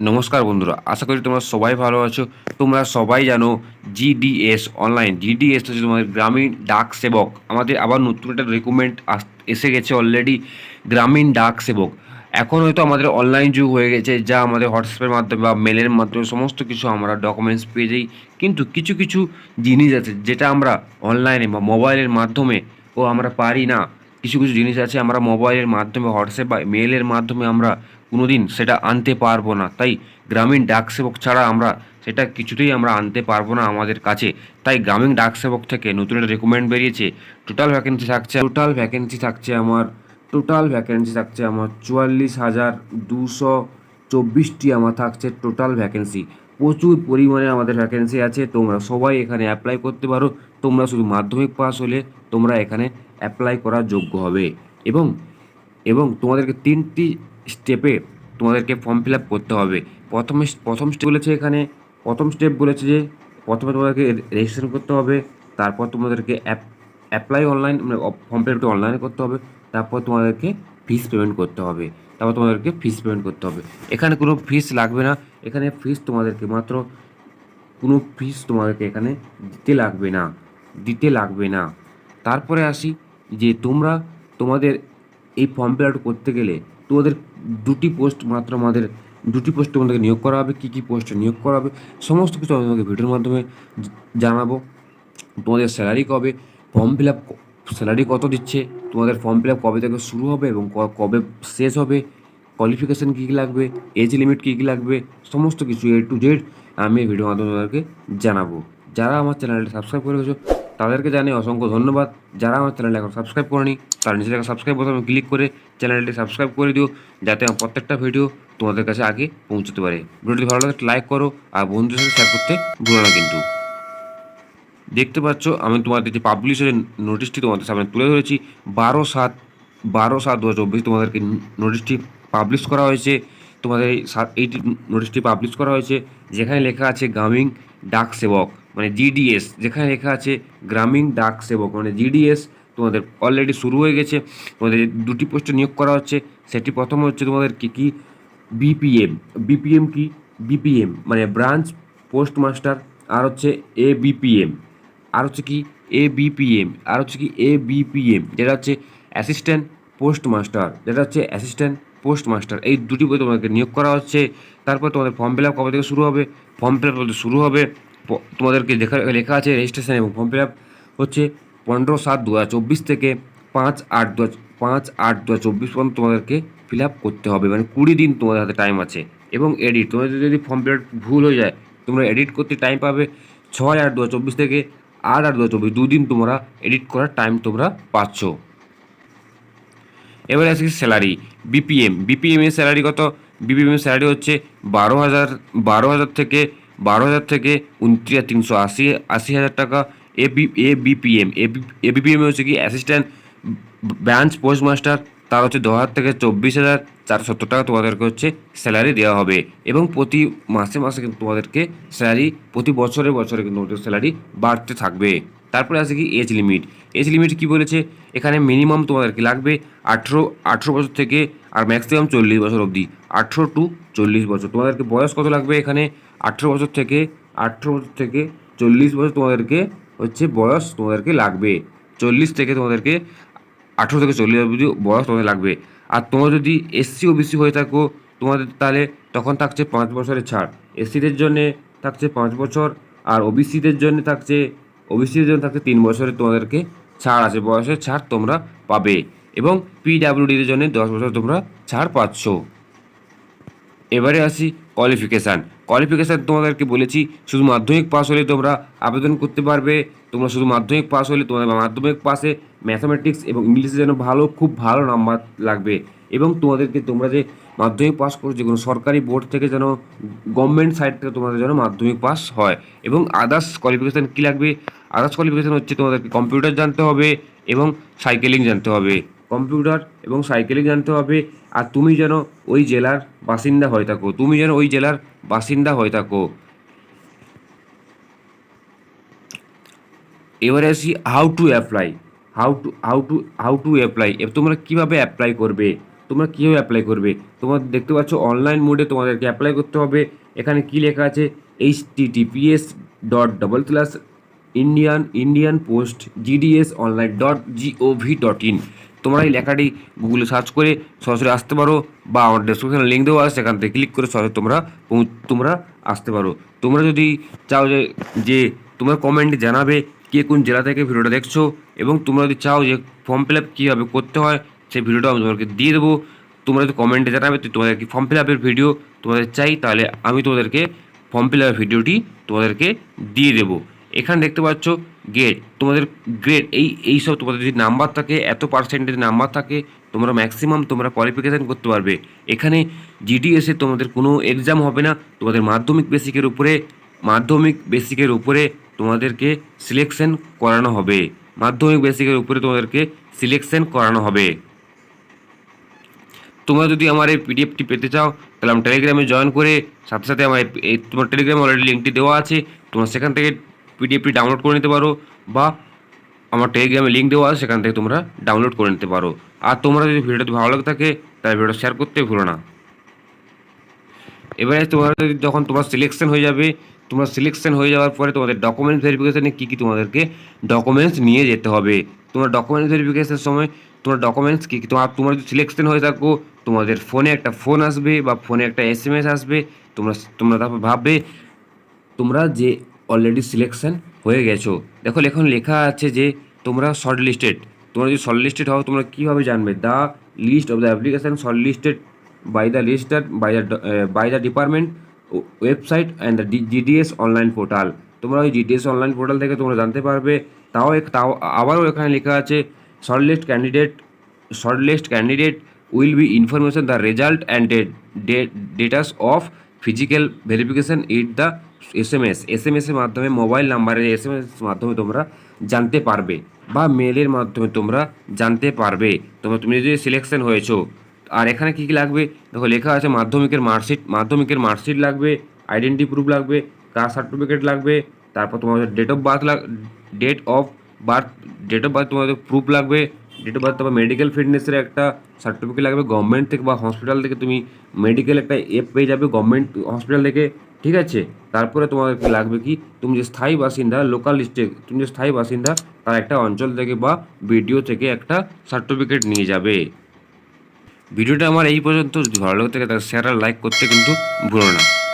নমস্কার বন্ধুরা, আশা করি তোমরা সবাই ভালো আছো। তোমরা সবাই জানো জিডিএস অনলাইন জিডিএস হচ্ছে তোমাদের গ্রামীণ ডাক সেবক। আমাদের আবার নতুন একটা রেকুমেন্ট এসে গেছে অলরেডি গ্রামীণ ডাক সেবক। এখন হয়তো আমাদের অনলাইন যুগ হয়ে গেছে, যা আমাদের হোয়াটসঅ্যাপের মাধ্যমে বা মেলের মাধ্যমে সমস্ত কিছু আমরা ডকুমেন্টস পেয়ে যাই। কিন্তু কিছু কিছু জিনিস আছে যেটা আমরা অনলাইনে বা মোবাইলের মাধ্যমে, ও আমরা পারি না। কিছু কিছু জিনিস আছে আমরা মোবাইলের মাধ্যমে হোয়াটসঅ্যাপ বা মেলের মাধ্যমে আমরা কোনোদিন সেটা আনতে পারব না। তাই গ্রামীণ ডাক সেবক ছাড়া আমরা সেটা কিছুতেই আমরা আনতে পারব না আমাদের কাছে। তাই গ্রামীণ ডাক সেবক থেকে নতুন একটা রেকমেন্ড বেরিয়েছে। টোটাল ভ্যাকেন্সি থাকছে টোটাল ভ্যাকেন্সি থাকছে আমার টোটাল ভ্যাকেন্সি থাকছে আমার চুয়াল্লিশ হাজার দুশো চব্বিশটি আমার থাকছে টোটাল ভ্যাকেন্সি প্রচুর পরিমাণে আমাদের ভ্যাকেন্সি আছে। তোমরা সবাই এখানে অ্যাপ্লাই করতে পারো। তোমরা শুধু মাধ্যমিক পাস হলে তোমরা এখানে অ্যাপ্লাই করার যোগ্য হবে। এবং এবং তোমাদেরকে তিনটি স্টেপে তোমাদেরকে ফর্ম ফিল আপ করতে হবে। প্রথমে, প্রথম স্টেপ বলেছে এখানে, প্রথম স্টেপ বলেছে যে প্রথমে তোমাদেরকে রেজিস্ট্রেশন করতে হবে, তারপর তোমাদেরকে অ্যাপ অ্যাপ্লাই অনলাইন মানে ফর্ম ফিল আপটা অনলাইনে করতে হবে, তারপর তোমাদেরকে ফিস পেমেন্ট করতে হবে, তারপর তোমাদেরকে ফিস পেমেন্ট করতে হবে। এখানে কোনো ফিস লাগবে না, এখানে ফিস তোমাদেরকে মাত্র, কোনো ফিস তোমাদেরকে এখানে দিতে লাগবে না, দিতে লাগবে না। তারপরে আসি যে তোমরা তোমাদের এই ফর্ম ফিল করতে গেলে তোমাদের দুটি পোস্ট মাত্র আমাদের, দুটি পোস্ট তোমাদেরকে নিয়োগ করা হবে, কী কী পোস্টে নিয়োগ করা হবে, সমস্ত কিছু আমি তোমাকে ভিডিওর মাধ্যমে জানাব। তোমাদের স্যালারি কবে ফর্ম ফিল আপ স্যালারি কত দিচ্ছে, তোমাদের ফর্ম ফিল আপ কবে থেকে শুরু হবে এবং কবে শেষ হবে কোয়ালিফিকেশান কী কী লাগবে এজ লিমিট কী কী লাগবে, সমস্ত কিছু এ টু জেড আমি এই ভিডিওর মাধ্যমে তোমাদেরকে জানাব। যারা আমার চ্যানেলটি সাবস্ক্রাইব করে গেছো তাদেরকে জানাই অসংখ্য ধন্যবাদ। যারা আমার চ্যানেলটি এখন সাবস্ক্রাইব করেনি, তারা নিচে থেকে সাবস্ক্রাইব বোতামে ক্লিক করে চ্যানেলটি সাবস্ক্রাইব করে দিও, যাতে আমার প্রত্যেকটা ভিডিও তোমাদের কাছে আগে পৌঁছতে পারে। ভিডিওটি ভালো লাগে লাইক করো আর বন্ধুদের সাথে শেয়ার করতে ভুলো না কিন্তু। দেখতে পাচ্ছ, আমি তোমাদের যে পাবলিশের নোটিশটি তোমাদের সামনে তুলে ধরেছি, বারো সাত বারো সাত দু তোমাদেরকে নোটিশটি পাবলিশ করা হয়েছে। তোমাদের এই নোটিশটি পাবলিশ করা হয়েছে, যেখানে লেখা আছে গ্রামীণ ডাক সেবক। মানে জিডিএস যেখানে লেখা আছে গ্রামীণ ডাক সেবক। মানে জিডিএস তোমাদের অলরেডি শুরু হয়ে গেছে। তোমাদের দুটি পোস্টে নিয়োগ করা হচ্ছে, সেটি প্রথম হচ্ছে তোমাদের কি কি? বিপিএম বিপিএম কি? বিপিএম মানে ব্রাঞ্চ পোস্ট মাস্টার আর হচ্ছে এ বিপিএম আর হচ্ছে কি? এ বিপিএম আর হচ্ছে কি? এ বিপিএম যেটা হচ্ছে অ্যাসিস্ট্যান্ট পোস্ট মাস্টার যেটা হচ্ছে অ্যাসিস্ট্যান্ট পোস্ট মাস্টার এই দুটি পদে তোমাদেরকে নিয়োগ করা হচ্ছে। তারপর তোমাদের ফর্ম ফিল আপ কবে থেকে শুরু হবে? ফর্ম ফিল আপ শুরু হবে? তোমাদেরকে লেখা লেখা আছে রেজিস্ট্রেশন এবং ফর্ম ফিল আপ হচ্ছে পনেরো সাত দু থেকে পাঁচ আট দু পাঁচ আট দু চব্বিশ পর্যন্ত তোমাদেরকে ফিল আপ করতে হবে। মানে কুড়ি দিন তোমাদের হাতে টাইম আছে এবং এডিট তোমাদের যদি ফর্ম ফিল ভুল হয়ে যায়, তোমরা এডিট করতে টাইম পাবে ছয় আট দু চব্বিশ থেকে আট আট দু হাজার চব্বিশ। দুদিন তোমরা এডিট করার টাইম তোমরা পাচ্ছ। এবারে আসি স্যালারি বিপিএম বিপিএম এর স্যালারি কত? বিপিএম এর স্যালারি হচ্ছে বারো হাজার বারো হাজার থেকে বারো হাজার থেকে উনত্রিশ তিনশো আশি আশি হাজার টাকা A B A BPM A BPM হচ্ছে কি অ্যাসিস্ট্যান্ট ব্রাঞ্চ পোস্ট মাস্টার তার হচ্ছে দশ হাজার থেকে চব্বিশ হাজার চারশো সত্তর টাকা তোমাদেরকে হচ্ছে স্যালারি দেওয়া হবে। এবং প্রতি মাসে মাসে কিন্তু তোমাদেরকে স্যালারি প্রতি বছরে বছরে কিন্তু তোমাদের স্যালারি বাড়তে থাকবে। তারপরে আছে কি এজ লিমিট এজ লিমিট কি বলেছে? এখানে মিনিমাম তোমাদেরকে লাগবে আঠেরো আঠেরো বছর থেকে আর ম্যাক্সিমাম চল্লিশ বছর অবধি। আঠেরো টু চল্লিশ বছর। তোমাদেরকে বয়স কত লাগবে এখানে? আঠেরো বছর থেকে, আঠেরো বছর থেকে চল্লিশ বছর তোমাদেরকে হচ্ছে বয়স তোমাদেরকে লাগবে। চল্লিশ থেকে তোমাদেরকে আঠেরো থেকে চল্লিশ অবধি বয়স তোমাদের লাগবে। আর তোমরা যদি এসসি ও বিসি হয়ে থাকো, তোমাদের তাহলে তখন থাকছে পাঁচ বছরের ছাড়। এসসিদের জন্যে থাকছে পাঁচ বছর, আর ওবিসিদের জন্য থাকছে ওবিসিদের জন্য থাকছে তিন বছরের তোমাদেরকে ছাড় আছে। বয়সের ছাড় তোমরা পাবে এবং পিডাব্লিউডির জন্য দশ বছর তোমরা ছাড় পাচ্ছ। এবারে আসি কোয়ালিফিকেশান কোয়ালিফিকেশান তোমাদেরকে বলেছি, শুধু মাধ্যমিক পাস হলে তোমরা আবেদন করতে পারবে। তোমরা শুধু মাধ্যমিক পাস হলে তোমাদের মাধ্যমিক পাসে ম্যাথামেটিক্স এবং ইংলিশে যেন ভালো, খুব ভালো নাম্বার লাগবে। এবং তোমাদেরকে তোমরা যে মাধ্যমিক পাস করো, যে কোনো সরকারি বোর্ড থেকে যেন গভর্নমেন্ট সাইড থেকে তোমাদের যেন মাধ্যমিক পাস হয়। এবং আদার্স কোয়ালিফিকেশান কী লাগবে? আদার্স কোয়ালিফিকেশান হচ্ছে তোমাদেরকে কম্পিউটার জানতে হবে এবং সাইকেলিং জানতে হবে। কম্পিউটার এবং সাইকেলিং জানতে হবে, আর তুমি যেন ওই জেলার বাসিন্দা হয়ে থাকো, তুমি যেন ওই জেলার বাসিন্দা হয়ে থাকো। এবারে আসি how to apply how to how to how to apply তোমরা কীভাবে অ্যাপ্লাই করবে, তোমরা কীভাবে অ্যাপ্লাই করবে? তোমরা দেখতে পাচ্ছ অনলাইন মোডে তোমাদেরকে অ্যাপ্লাই করতে হবে, এখানে কি লেখা আছে? H TTPS dot double class Indian Indian post GDS online dot GOV dot in তোমরা এই লেখাটি গুগলে সার্চ করে সরাসরি আসতে পারো বা আমার ডেসক্রিপশনে লিঙ্ক দেওয়া আছে, সেখান থেকে ক্লিক করে সরাসরি তোমরা তোমরা আসতে পারো। তোমরা যদি চাও যে যে তোমরা কমেন্টে জানাবে কে কোন জেলা থেকে ভিডিওটা দেখছ এবং তোমরা যদি চাও যে ফর্ম ফিল আপ কীভাবে করতে হয়, সেই ভিডিওটা আমি তোমাদেরকে দিয়ে দেবো। তোমরা যদি কমেন্টে জানাবে তো তোমাদেরকে ফর্ম ফিল আপের ভিডিও তোমাদের চাই, তাহলে আমি তোমাদেরকে ফর্ম ফিল আপের ভিডিওটি তোমাদেরকে দিয়ে দেবো। এখানে দেখতে পাচ্ছ গ্রেড তোমাদের গ্রেড এই এই সব তোমাদের যদি নাম্বার থাকে, এত পার্সেন্টেজ নাম্বার থাকে, তোমরা ম্যাক্সিমাম তোমরা কোয়ালিফিকেশান করতে পারবে। এখানে জিডিএসে তোমাদের কোনো এক্সাম হবে না। তোমাদের মাধ্যমিক বেসিকের উপরে, মাধ্যমিক বেসিকের উপরে তোমাদেরকে সিলেকশন করানো হবে। মাধ্যমিক বেসিকের উপরে তোমাদেরকে সিলেকশন করানো হবে। তোমরা যদি আমার এই পিডিএফটি পেতে চাও, তাহলে আমি টেলিগ্রামে জয়েন করে, সাথে সাথে আমার তোমার টেলিগ্রামে অলরেডি লিঙ্কটি দেওয়া আছে। তোমরা সেখান থেকে পিডিএফটি ডাউনলোড করে নিতে পারো বা আমার টেলিগ্রামে লিঙ্ক দেওয়া আছে, সেখান থেকে তোমরা ডাউনলোড করে নিতে পারো। আর তোমরা যদি ভিডিওটি ভালো লাগে থাকে, তাহলে ভিডিওটা শেয়ার করতে ভুলো না। এবারে তোমরা যদি যখন তোমার সিলেকশন হয়ে যাবে, তোমরা সিলেকশন হয়ে যাওয়ার পরে তোমাদের ডকুমেন্টস ভেরিফিকেশানে কী কী তোমাদেরকে ডকুমেন্টস নিয়ে যেতে হবে। তোমার ডকুমেন্টস ভেরিফিকেশনের সময় তোমার ডকুমেন্টস কী কী, তোমার তোমার যদি সিলেকশন হয়ে থাকো, তোমাদের ফোনে একটা ফোন আসবে বা ফোনে একটা এস আসবে, তোমরা তোমরা তারপর ভাববে, তোমরা যে অলরেডি সিলেকশন হয়ে গেছো। দেখো এখন লেখা আছে যে তোমরা শর্ট লিস্টেড তোমরা যদি শর্ট লিস্টেড হও, তোমরা কীভাবে জানবে? The list of the application short listed by the lister by the by the department website and the GDS online portal তোমরা ওই জিডিএস অনলাইন পোর্টাল থেকে তোমরা জানতে পারবে। তাও এক, তাও আবারও এখানে লেখা আছে short list candidate short list candidate will be information the result and datas of physical verification it the S M S M এসের মাধ্যমে মোবাইল নাম্বারের এস মাধ্যমে তোমরা জানতে পারবে বা মেলের মাধ্যমে তোমরা জানতে পারবে। তোমরা, তুমি যদি সিলেকশন হয়েছো, আর এখানে কী কী লাগবে? দেখো, লেখা আছে মাধ্যমিকের মার্কশিট মাধ্যমিকের মার্কশিট লাগবে আইডেন্টি প্রুফ লাগবে কাস্ট সার্টিফিকেট লাগবে, তারপর তোমাদের ডেট অফ বার্থ লাগ date of birth date of birth তোমাদের প্রুফ লাগবে ডেট অফ বার্থ তারপর মেডিকেল ফিটনেসের একটা সার্টিফিকেট লাগবে গভর্নমেন্ট থেকে বা হসপিটাল থেকে তুমি মেডিকেল একটা এপ পেয়ে যাবে গভর্নমেন্ট হসপিটাল থেকে। ঠিক আছে? তারপরে তোমাদেরকে লাগবে কি? তুমি যে স্থায়ী বাসিন্দা লোকাল লিস্টে তুমি যে স্থায়ী বাসিন্দা, তার একটা অঞ্চল থেকে বা ভিডিও থেকে একটা সার্টিফিকেট নিয়ে যাবে। ভিডিওটা আমার এই পর্যন্ত। ভালো লাগে থাকে তাহলে শেয়ার আর লাইক করতে কিন্তু ভুলো না।